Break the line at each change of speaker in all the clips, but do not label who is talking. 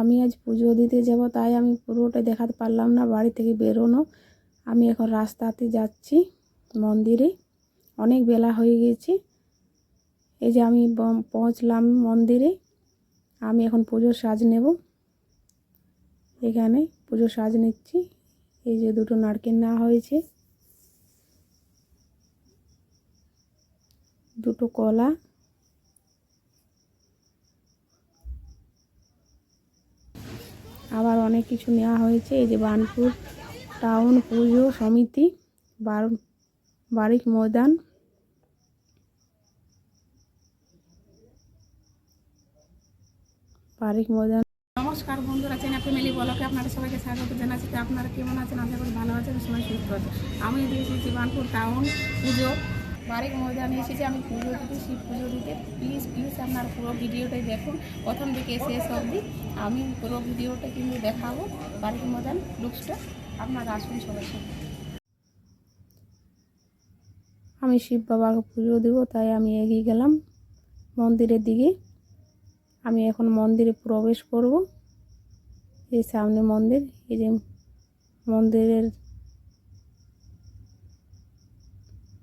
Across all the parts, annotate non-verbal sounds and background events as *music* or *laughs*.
আমি আজ পুজো দিতে যাব, তাই আমি পুরোটা দেখাতে পারলাম না, বাড়ি থেকে বেরোনো। আমি এখন রাস্তাতে যাচ্ছি, মন্দিরে। অনেক বেলা হয়ে গেছে। এই যে আমি পৌঁছলাম মন্দিরে। আমি এখন পুজোর সাজ নেব। এখানে পুজোর সাজ নিচ্ছি। এই যে দুটো নারকেল নেওয়া হয়েছে। দুটো কলা। আবার অনেক কিছু নেওয়া হয়েছে। এই যে বানপুর টাউন পুজো সমিতি বার বারিক ময়দান। বারিক ময়দান।
নমস্কার বন্ধুরা, চেনা ফ্যামিলি বলকে আপনারা সবাইকে স্বাগত জানাচ্ছি। আপনারা কেমন আছেন? আশা করি ভালো আছেন, সবাই সুস্থ আছেন। আমি দিয়েছি জীবানপুর টাউন পুজো। বারিক ময়দানে এসেছি, আমি পুজো দিতে, শিব পুজো দিতে। প্লিজ প্লিজ আপনার পুরো ভিডিওটাই দেখুন। প্রথম থেকে শেষ অবধি আমি পুরো ভিডিওটা কিন্তু দেখাবো বারিক ময়দান লুকসটা আপনারা আসুন সাথে
আমি শিব বাবাকে পুজো দেবো, তাই আমি এগিয়ে গেলাম মন্দিরের দিকে। আমি এখন মন্দিরে প্রবেশ করব। এই সামনে মন্দির, এই যে মন্দিরের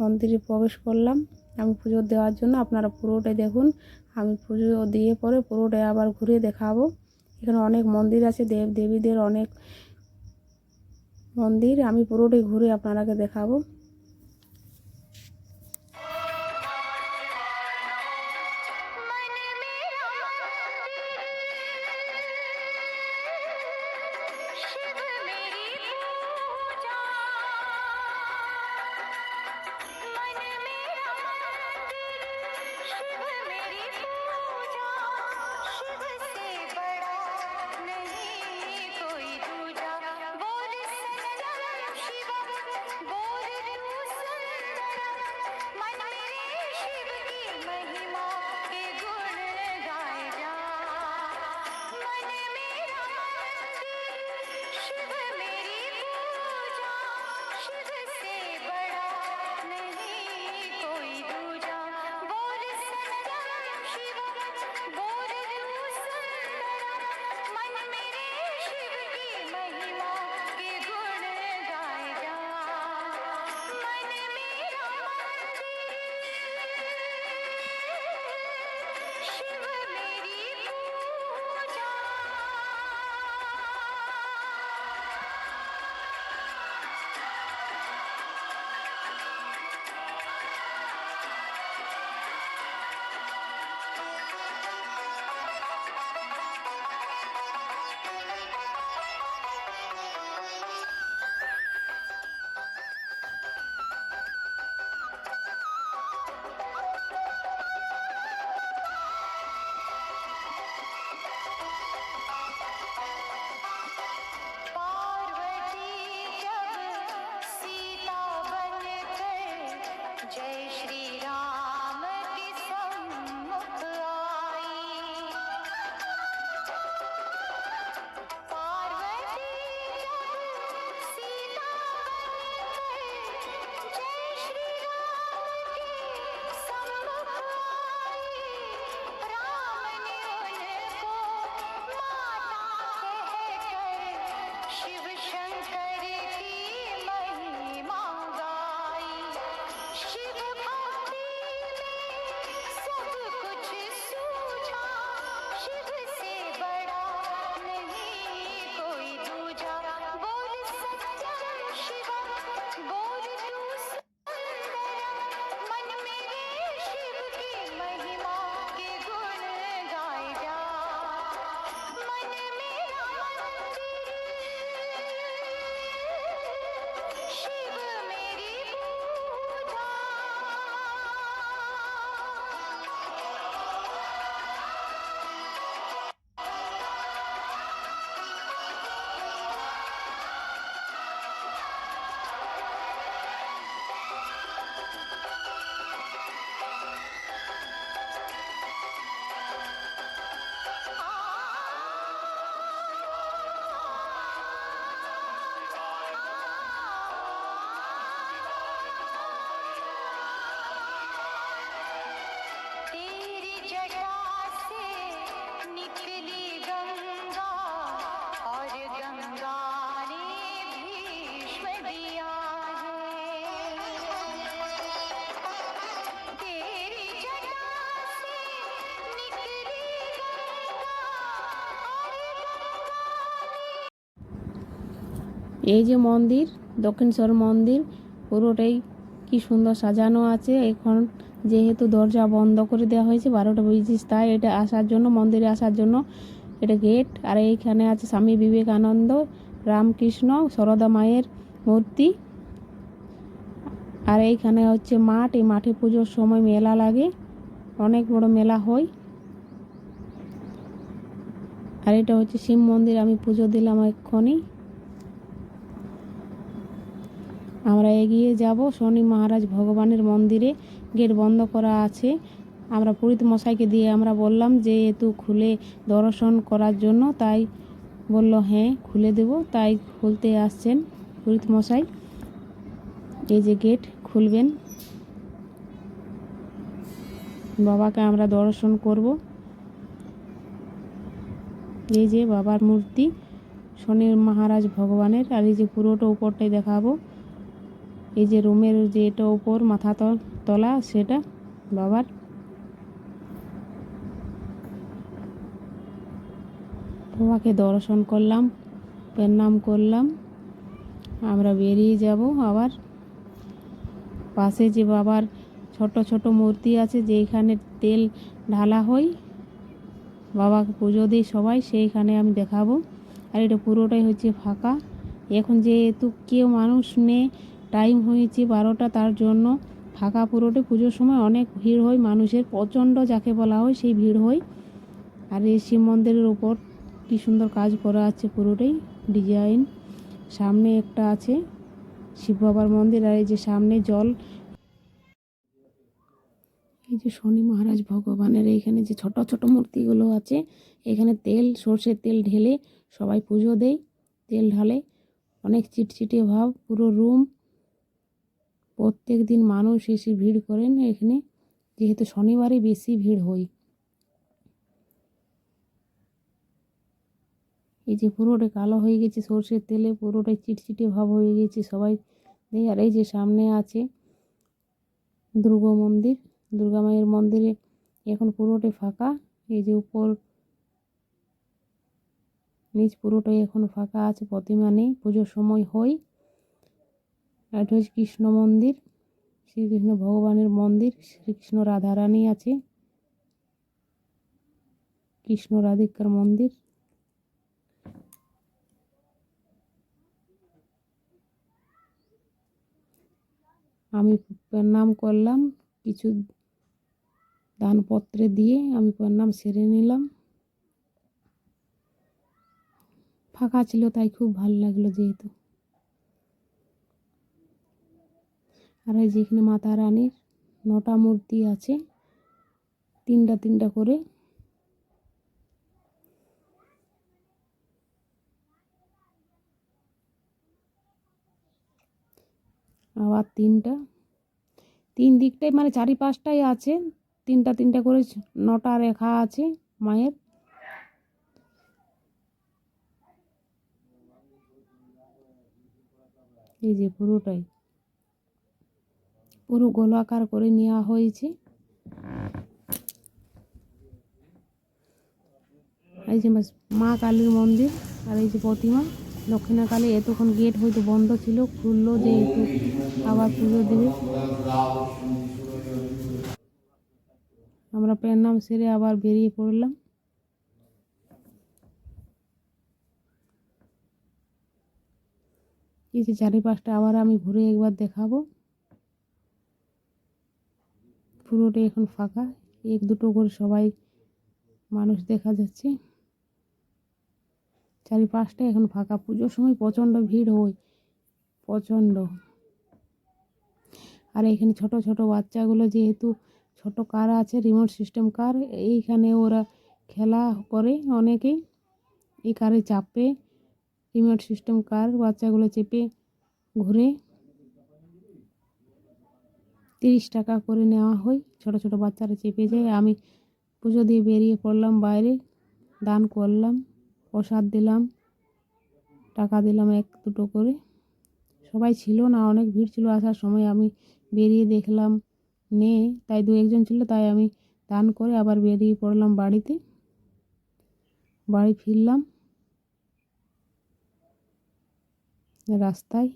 মন্দিরে প্রবেশ করলাম। আমি পুজো দেওয়ার জন্য আপনারা পুরোটাই দেখুন। আমি পুজো দিয়ে পরে পুরোটাই আবার ঘুরে দেখাবো। এখানে অনেক মন্দির আছে, দেব, দেবীদের অনেক মন্দির। আমি পুরোটাই ঘুরে আপনারাকে দেখাবো।
Yeah. *laughs* जय श्री
এই যে মন্দির, দক্ষিণেশ্বর মন্দির, পুরোটাই কি সুন্দর সাজানো আছে। এখন যেহেতু দরজা বন্ধ করে দেওয়া হয়েছে, বারোটা পঁচিশ তাই এটা আসার জন্য, মন্দিরে আসার জন্য এটা গেট আর এইখানে আছে স্বামী বিবেকানন্দ, রামকৃষ্ণ সরদা মায়ের মূর্তি। আর এইখানে হচ্ছে মাঠ, এই মাঠে পুজোর সময় মেলা লাগে, অনেক বড় মেলা হয়। আর এটা হচ্ছে শিব মন্দির, আমি পুজো দিলাম এক্ষুনি। আমরা এগিয়ে যাব। শনি মহারাজ ভগবানের মন্দিরে গেট বন্ধ করা আছে। আমরা পুরীত মশাইকে দিয়ে আমরা বললাম যে একটু খুলে দর্শন করার জন্য। তাই বলল হ্যাঁ খুলে দেব। তাই খুলতে আসছেন পুরীত মশাই। এই যে গেট, খুলবেন। বাবাকে আমরা দর্শন করব। এই যে বাবার মূর্তি, শনি মহারাজ ভগবানের। আর এই যে পুরোটা উপরটাই দেখাবো। এই যে রুমের যে এটা উপর মাথা তল- তলা, সেটা বাবার। বাবাকে দর্শন করলাম, প্রণাম করলাম। আমরা বেরিয়ে যাব আবার। পাশে যে বাবার ছোট ছোট মূর্তি আছে যেখানে তেল ঢালা হয় বাবাকে পুজো দিই সবাই, সেইখানে আমি দেখাবো। আর এটা পুরোটাই হচ্ছে ফাঁকা। এখন যেহেতু কেউ মানুষ নেই টাইম হয়েছে বারোটা, তার জন্য ফাঁকা পুরোটে পুজোর সময় অনেক ভিড় হয়, মানুষের প্রচণ্ড যাকে বলা হয় সেই ভিড় হয়। আর এই শিব মন্দিরের উপর কি সুন্দর কাজ করা আছে পুরোটাই, ডিজাইন। সামনে একটা আছে শিব বাবার মন্দির আর এই যে সামনে জল। এই যে শনি মহারাজ ভগবানের এইখানে যে ছোট ছোট মূর্তিগুলো আছে, এখানে তেল, সর্ষের তেল ঢেলে সবাই পুজো দেয়, তেল ঢালে। অনেক চিটচিটে ভাব, পুরো রুম। প্রত্যেক দিন মানুষ এসে ভিড় করেন এখানে, যেহেতু শনিবারে বেশি ভিড় হয়। এই যে পুরোটা কালো হয়ে গেছে, সর্ষের তেলে পুরোটাই চিটচিটে ভাব হয়ে গেছে সবাই। আর এই যে সামনে আছে দুর্গা মন্দির। দুর্গা মায়ের মন্দিরে এখন পুরোটাই ফাঁকা, এই যে উপর নিচ পুরোটাই এখন ফাঁকা আছে, প্রতিমা নেই, পুজোর সময় হয়। এটা হচ্ছে কৃষ্ণ মন্দির, শ্রীকৃষ্ণ ভগবানের মন্দির, শ্রীকৃষ্ণ রাধারানী আছে, কৃষ্ণ রাধিকার মন্দির। আমি প্রণাম করলাম, কিছু দানপত্রে দিয়ে আমি প্রণাম সেরে নিলাম। ফাঁকা ছিল তাই খুব ভালো লাগল যেহেতু। আর এই যেখানে মাতা রানীর নটা মূর্তি আছে, তিনটা তিনটা করে। আবার তিনটা। তিন দিকটাই মানে চারি পাঁচটাই আছে, তিনটা তিনটা করে নটা রেখা আছে মায়ের। এই যে পুরোটাই। পুরো গোলাকার করে নেওয়া হয়েছে। এই যে মা কালীর মন্দির আর এই যে প্রতিমা। দক্ষিণাকালী এতক্ষণ গেট হয়তো বন্ধ ছিল, খুললো যেহেতু আবার পুজো দেবে। আমরা প্রণাম সেরে আবার বেরিয়ে পড়লাম। এই যে চারিপাশটা আবার আমি ঘুরে একবার দেখাবো। পুরোটা এখন ফাঁকা। এক দুটো করে সবাই মানুষ দেখা যাচ্ছে। চারিপাশটা এখন ফাঁকা। পুজোর সময় প্রচণ্ড ভিড় হয়। প্রচণ্ড। আর এখানে ছোট ছোট বাচ্চাগুলো যেহেতু ছোট কার আছে রিমোট সিস্টেম কার, এইখানে ওরা খেলা করে অনেকেই। এই কারে চাপে রিমোট সিস্টেম কার, বাচ্চাগুলো চেপে ঘুরে তিরিশ টাকা করে নেওয়া হয়। ছোট ছোট বাচ্চারা চেপে যায়। আমি পুজো দিয়ে বেরিয়ে পড়লাম বাইরে, দান করলাম, প্রসাদ দিলাম, টাকা দিলাম এক দুটো করে। সবাই ছিল না, অনেক ভিড় ছিল আসার সময়। আমি বেরিয়ে দেখলাম, নে, তাই দু একজন ছিল, তাই আমি দান করে আবার বেরিয়ে পড়লাম বাড়িতে। বাড়ি ফিরলাম,
রাস্তায়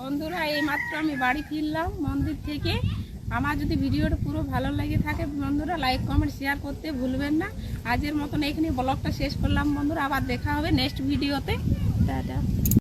বন্ধুরা এই মাত্র আমি বাড়ি ফিরলাম মন্দির থেকে। আমার যদি ভিডিওটা পুরো ভালো লাগে থাকে বন্ধুরা লাইক কমেন্ট শেয়ার করতে ভুলবেন না। আজের মতন এখানে ব্লগটা শেষ করলাম বন্ধুরা, আবার দেখা হবে নেক্সট ভিডিওতে